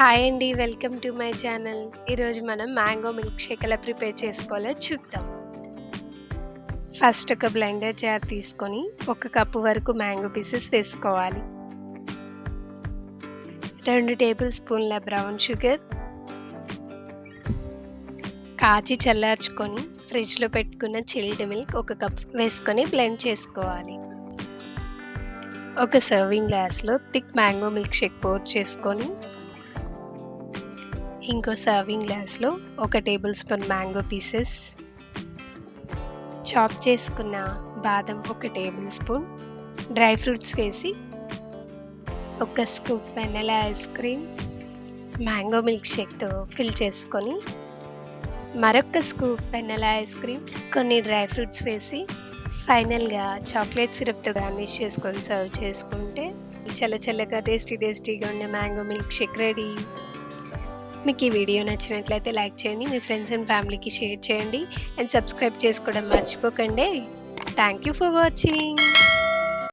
Hi అండి. Welcome to my channel. ఈరోజు మనం మ్యాంగో మిల్క్ షేక్ ఎలా ప్రిపేర్ చేసుకోవాలో చూద్దాం. ఫస్ట్ ఒక బ్లెండర్ జార్ తీసుకొని ఒక కప్పు వరకు మ్యాంగో పీసెస్ వేసుకోవాలి. రెండు టేబుల్ స్పూన్ల బ్రౌన్ షుగర్ కాచి చల్లార్చుకొని ఫ్రిడ్జ్‌లో పెట్టుకున్న చిల్డ్ మిల్క్ ఒక కప్ వేసుకొని బ్లెండ్ చేసుకోవాలి. ఒక సర్వింగ్ గ్లాస్‌లో thick mango milk shake pour చేసుకొని ఇంకో సర్వింగ్ గ్లాస్‌లో ఒక tablespoon mango pieces chop చేసుకున్న బాదం ఒక టేబుల్ స్పూన్ డ్రై ఫ్రూట్స్ వేసి ఒక scoop vanilla ice cream mango milk షేక్‌తో fill చేసుకొని మరొక స్కూప్ వెనిలా ఐస్ క్రీమ్ కొన్ని డ్రై ఫ్రూట్స్ వేసి ఫైనల్‌గా చాక్లెట్ సిరప్‌తో గార్నిష్ చేసుకొని సర్వ్ చేసుకుంటే చల్ల చల్లగా టేస్టీ టేస్టీగా ఉండే మ్యాంగో మిల్క్ షేక్ రెడీ. మీకు ఈ వీడియో నచ్చినట్లయితే లైక్ చేయండి. మీ ఫ్రెండ్స్ అండ్ ఫ్యామిలీకి షేర్ చేయండి. అండ్ సబ్స్క్రైబ్ చేసుకోవడం మర్చిపోకండి. Thank you for watching.